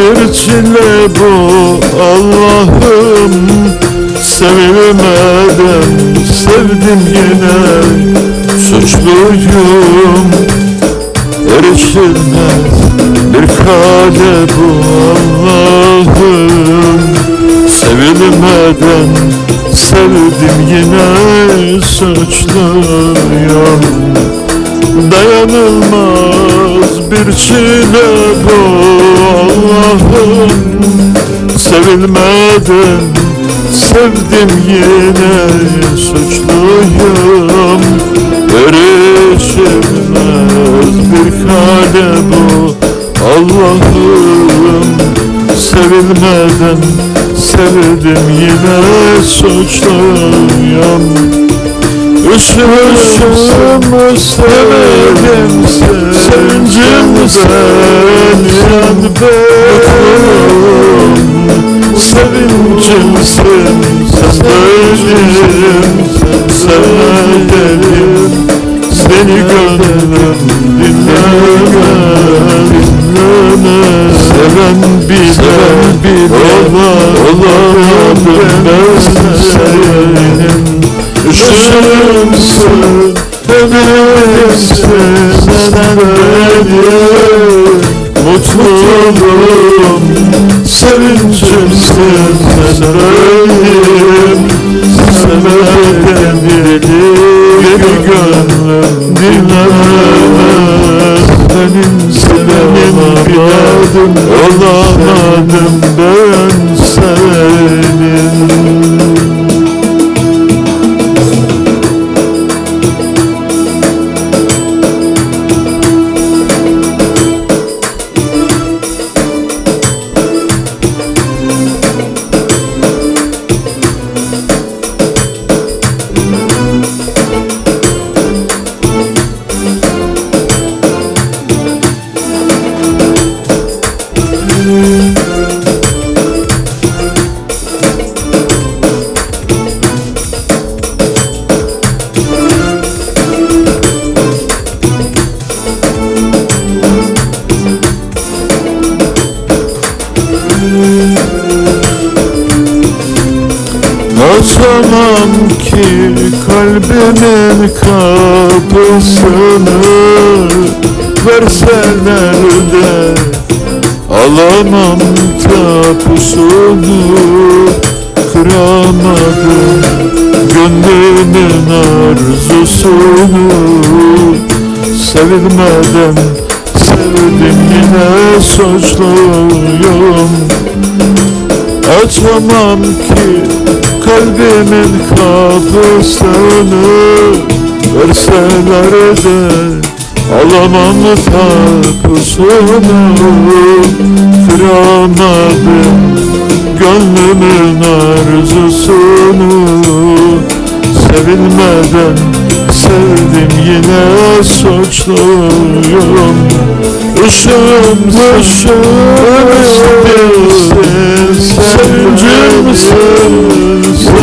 bir çile bu Allah'ım. Sevilmeden sevdim yine Suçluyum. Erişilmez bir kale bu Allah'ım. Sevilmeden sevdim yine suçluyum. Dayanılmaz bir çile bu Allah'ım. Sevilmeden sevdim yine suçluyum. Erişilmez bir kale bu Allah'ım. Sevilmeden sevdim yine suçluyum Üşüm sevdim Sevincim sen Sen benim Sevincimsin Sen benim Sevmedim Seni gönlüm dinleme Dinleme Seven bile Olamadım ben senin Üşümsün Eminsin Sen benim Mutluluğum Sevincimsin Sen benim Sevmedim Yeni gönlüm dinlemez Benim sevenim biladım Olamadım ben senin Açamam ki kalbimin kapısını Verseler de alamam tapusunu Kıramadım gönlümün arzusunu. Sevilmeden sevdim yine suçluyum. Açamam ki kalbimin kapısını Verseler de alamam tapusunu Kıramadım gönlümün arzusunu Sevilmeden sevdim yine suçluyum Işığım ışığımsın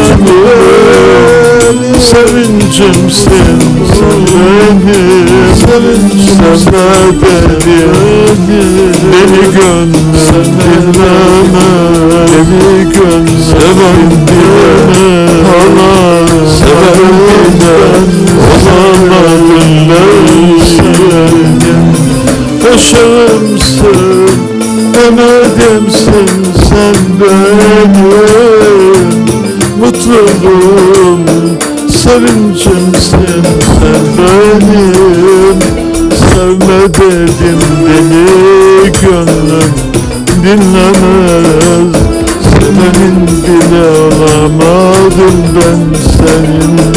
Sevincimsin sen benim Sevincimsin sen benim Beni gönlüm dinleme Beni gönlüm seven dinleme Hala seven Olamadım ben senin Aşığımsın Emedimsin sen benim Mutluluğum Sevincimsin sen benim. Sevme dedim beni gönlüm dinlemez. Senin bile olamadım ben senin